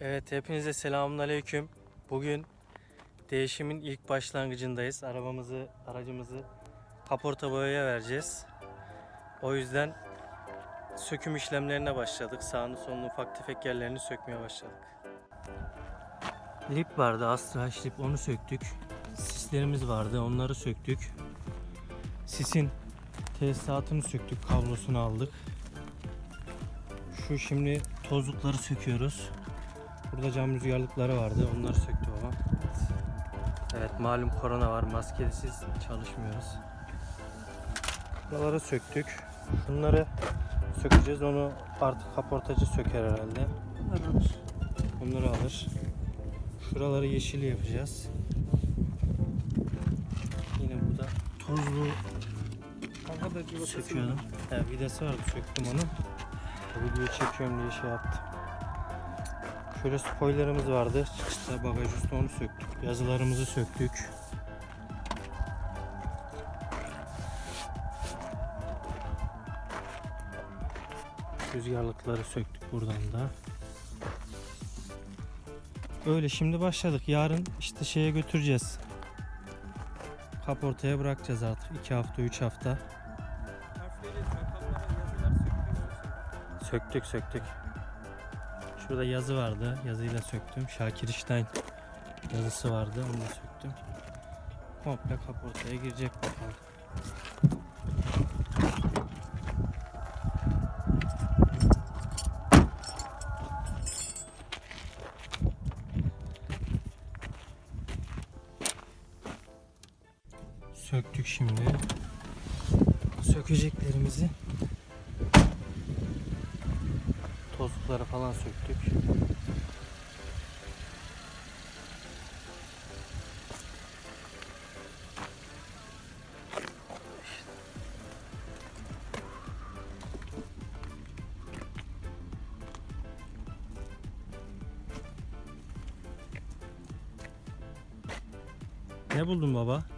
Evet hepinize selamünaleyküm. Bugün değişimin ilk başlangıcındayız. Arabamızı, aracımızı kaporta boyaya vereceğiz. O yüzden söküm işlemlerine başladık. Sağını solunu ufak tefek yerlerini sökmeye başladık. Lip vardı, Astra lip onu söktük. Sislerimiz vardı, onları söktük. Sisin tesisatını söktük, kablosunu aldık. Şu şimdi tozlukları söküyoruz. Burada cam rüzgarlıkları vardı. Onları söktü babam. Evet malum korona var. Maskesiz çalışmıyoruz. Buraları söktük. Şunları sökeceğiz. Onu artık kaportacı söker herhalde. Onları alır. Şuraları yeşil yapacağız. Yine burada tozlu söküyordum. Ya vidası vardı söktüm onu. Video çekiyorum diye şey yaptım. Şöyle spoilerımız vardı. Çıkışta bagaj üstü onu söktük. Yazılarımızı söktük. Rüzgarlıkları söktük buradan da. Öyle şimdi başladık. Yarın işte şeye götüreceğiz. Kaportaya bırakacağız artık. 2 hafta 3 hafta. Söktük söktük. Şurada yazı vardı. Yazıyla söktüm. Şakir Stein yazısı vardı. Onu da söktüm. Komple kaportaya girecek bakalım. Söktük şimdi. Sökeceklerimizi tozlukları falan söktük. Ne buldun baba?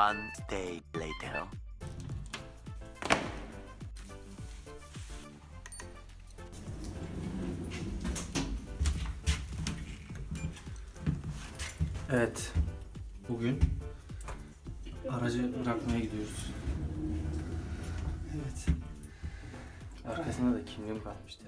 One day later. Evet. Bugün aracı bırakmaya gidiyoruz. Evet. Arkasına da kimliğim kalmış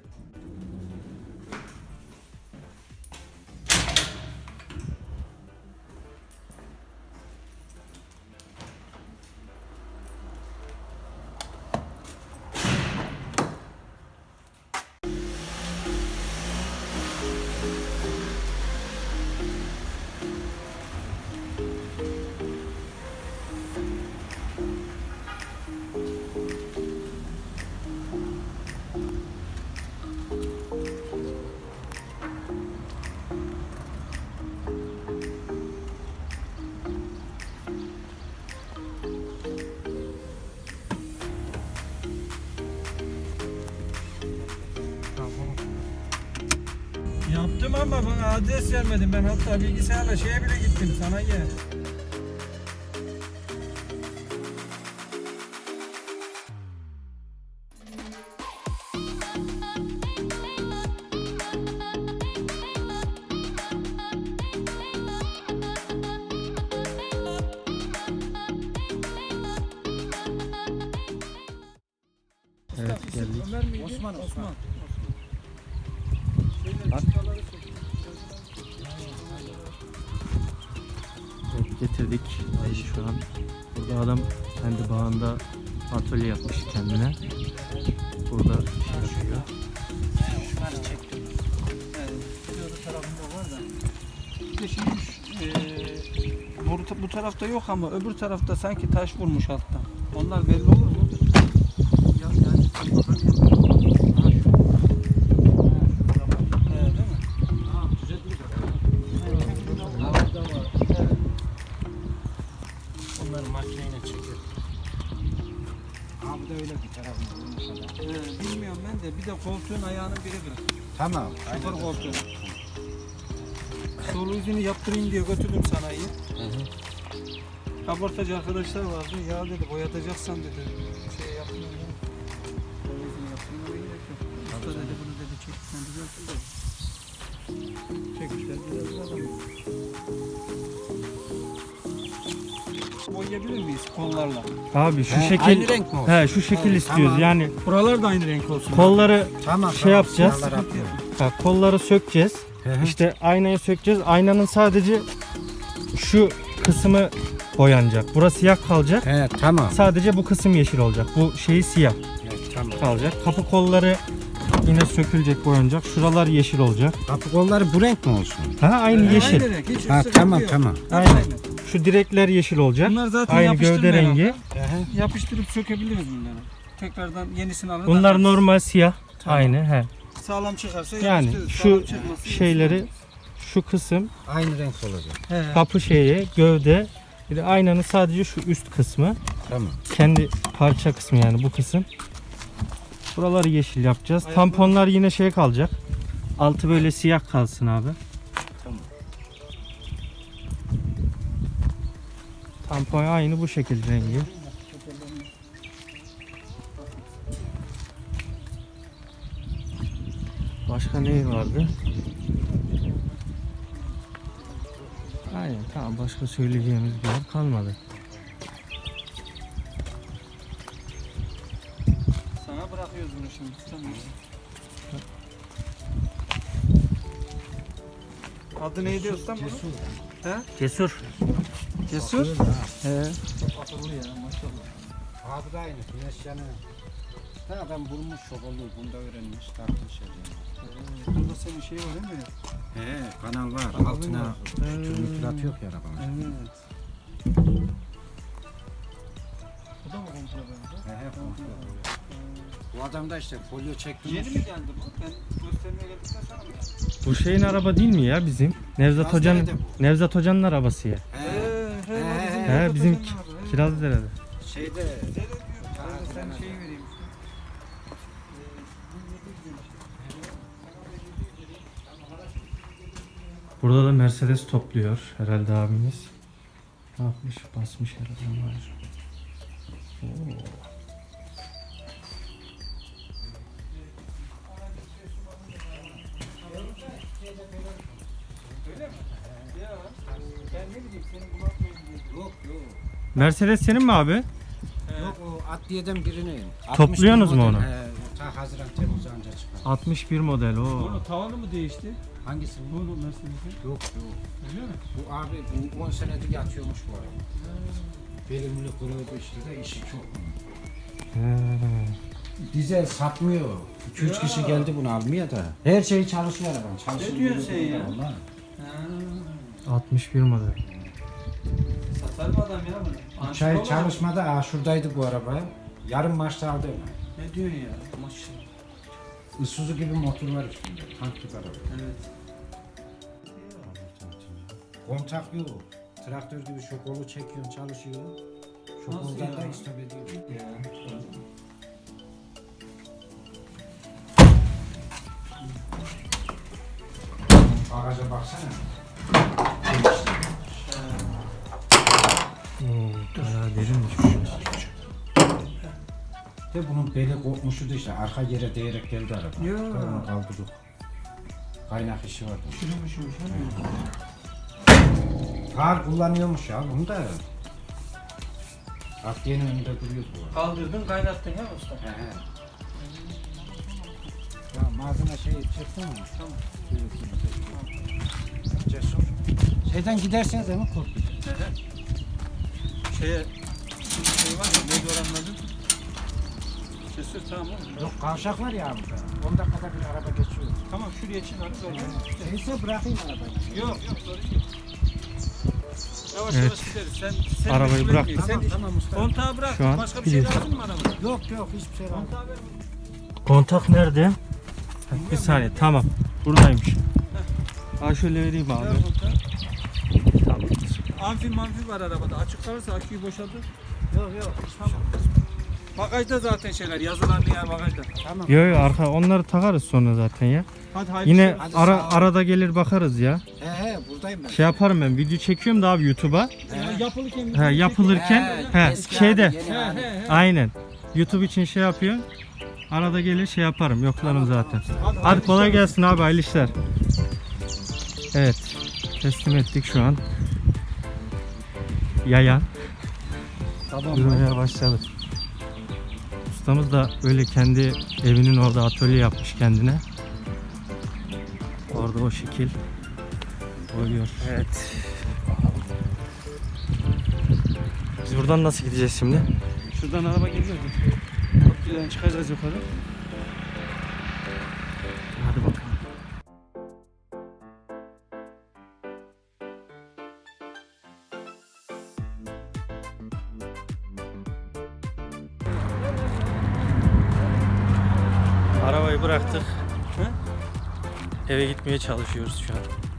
Yaptım ama bana adres vermedin. Ben hatta bilgisayarla şeye bile gittim sana gel. Evet geldik. Osman, Osman. Getirdik aracı şu an. Burada adam kendi bağında atölye yapmış kendine. Burada şey yapıyor. Şunları çektim. Bir tarafında var da. Şimdi eee bu, bu tarafta yok ama öbür tarafta sanki taş vurmuş alttan. Onlar belli olur? Ya, yani sen bakın yapıyorum. Ha, şu. He, değil mi? Ha, düzeltmiş adam. Evet. da var. Evet. Onları makineyle çekiyor. Ha, bu da öyle bir tarafında. vurmuş adam. He, bilmiyorum ben de Bir de koltuğun ayağının biri kırık. Tamam. Şoför koltuğu. Sol yüzünü yaptırayım diye götürdüm sanayiye. Kaportacı arkadaşlar vardı. Ya dedi boyatacaksan dedi. Şey yapmıyor. ya. Sol yüzünü gerek yok. Usta dedi bunu dedi çekişten düzeltin dedi. Çekişler düzeltin Boyayabilir miyiz kollarla? Abi şu He, şekil aynı renk mi olsun? He şu şekil istiyoruz. tamam. Yani Buralar da aynı renk olsun. kolları Tamam. Şey yapacağız. siyahlar atıyor. bak kolları sökeceğiz. Hı hı. İşte aynayı sökeceğiz. Aynanın sadece şu kısmı boyanacak. Burası siyah kalacak. He tamam. Sadece bu kısım yeşil olacak. Bu şeyi siyah Evet, tamam. kalacak. Kapı kolları yine sökülecek, boyanacak. Şuralar yeşil olacak. Kapı kolları bu renk mi olsun? Ha aynı yeşil. Aynı renk. Hiç Ha tamam tamam. Aynen. Şu direkler yeşil olacak. Bunlar zaten Aynı gövde rengi. Hı. Yapıştırıp sökebiliriz bunları. Tekrardan yenisini alır. Bunlar normal siyah. Tamam. Aynı he. Sağlam çıkarsa Yani yapıştırırız. şu Sağlam çıkmazsa şeyleri şu kısım Aynı renk olacak. He. kapı şeyi, gövde. Bir de aynanın sadece şu üst kısmı. Tamam. Kendi parça kısmı yani bu kısım. Buraları yeşil yapacağız. Ayakları- Tamponlar yine şey kalacak. Altı böyle siyah kalsın abi. Tamam. Tampon aynı bu şekil rengi. Başka ne vardı? Aynen tamam başka söyleyeceğimiz bir yer kalmadı. Adı neydi ustam bunun? Cesur. Cesur. He. Akıllı ya maşallah. Abi de aynı. Güneş yanı. Ha ben bulmuş şokolu. Bunda öğrenmiş. Tartış Burada senin şey var değil mi? He kanal var. Kanalın Altına var. türlü plat yok ya arabanın. Evet. Bu da mı komple böyle? He he komple. Bu adam da işte folyo çekmiş. Yeni mi geldi bu? Ben göstermeye geldikten sonra mı geldi? Bu şeyin araba değil mi ya bizim? Nevzat Hoca'nın. Nevzat Hoca'nın arabası ya. He. He, he, He, bizim. Kirazlıdere'de. Şeyde Nerede diyor? Ben de sen şeyi vereyim. Burada da Mercedes topluyor herhalde abimiz. Ne yapmış? Basmış herhalde. Var. Oo. Ya ben ne bileyim senin kulakla yok yok. Mercedes senin mi abi? Yok o adliyeden birini. Topluyorsunuz mu 61 onu? He, ta Haziran Temmuz anca çıkar. 61 model o. Bunu tavanı mı değişti? Hangisi? Bu Mercedes'in. Yok yok. Öyle mi? Bu abi bu 10 senedir yatıyormuş bu araba. Belimli kırıyordu işte de işi çok. He. Dizel satmıyor. 2-3 kişi geldi bunu almaya da. Her şey çalışıyor arabanın. Çalışıyor. Ne diyorsun sen ya? Vallahi. Ha. 61 model. Satar mı adam ya bunu? 3 ay çalışmada aa şuradaydı bu araba. Yarım maçta aldı hemen. Ne diyorsun ya? Maşallah. Isuzu gibi motor var üstünde. Tank gibi araba. Evet. Kontak yok. Traktör gibi şokolu çekiyorsun çalışıyor. Şokoldan ya? da istop ediyor. Ya. Bagaja baksana. Oo, bayağı derinmiş bu. De bunun beli kopmuştu da işte arka yere değerek geldi araba. Ya. Onu kaldırdık. Kaynak işi vardı. Çürümüşmüş ha. Kar kullanıyormuş ya bunu da. Akdiyenin önünde duruyor bu. Kaldırdın kaynattın ya usta. He he. Malzeme şey çektin mi? Tamam. Cesur. Şeyden giderseniz mi korktu? Şeye şey var ya neydi oranın adı? Cesur tamam oğlum. Yok kavşak var ya burada. 10 dakikada bir araba geçiyor. Tamam şuraya çıkarız oradan. Neyse bırakayım arabayı. Yok yok sorun yok. Yavaş Evet. yavaş gideriz. Sen, sen Arabayı meşgul bıraktık. etmeyin. Tamam Sen tamam usta. kontağı bırak. Şu an Başka bir şey gidiyoruz. lazım mı arabada? Yok yok hiçbir şey var. Kontağı ver. Kontak nerede? Bir saniye tamam. Buradaymış. Ha şöyle vereyim abi. Ver kontağı. Tamam. Amfi mamfi var arabada. Açık kalırsa aküyü boşaltır. Yok yok. Tamam. Bagajda zaten şeyler yazılarlı yer bagajda. Tamam. Yo yo arka onları takarız sonra zaten ya. Hadi hayırlı Yine. Hadi ara, sağ ol. arada gelir bakarız ya. He he buradayım ben. Şey yaparım ben video çekiyorum da abi YouTube'a. Ya yapılırken He, yapılırken he, eski şeyde abi, yeni He abi. he he. aynen. YouTube için şey yapıyorum. Arada gelir şey yaparım. Yoklarım zaten. Hadi, kolay gelsin abi hayırlı işler. Evet. Teslim ettik şu an. Yayan. Tamam. Yürümeye başladık. Ustamız da öyle kendi evinin orada atölye yapmış kendine. Orada o şekil oluyor. Evet. Biz buradan nasıl gideceğiz şimdi? Şuradan araba geliyor. Köprüden çıkacağız yukarı. Hadi bakalım. Arabayı bıraktık. Eve gitmeye çalışıyoruz şu an.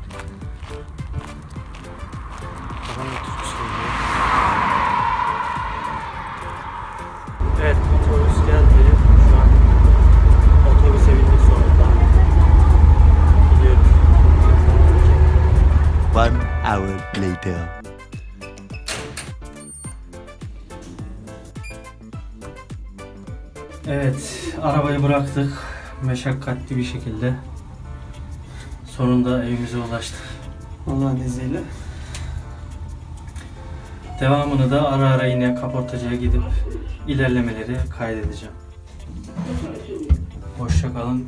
One hour later. Evet, arabayı bıraktık. Meşakkatli bir şekilde. Sonunda evimize ulaştık. Allah'ın izniyle. Devamını da ara ara yine kaportacıya gidip ilerlemeleri kaydedeceğim. Hoşça kalın.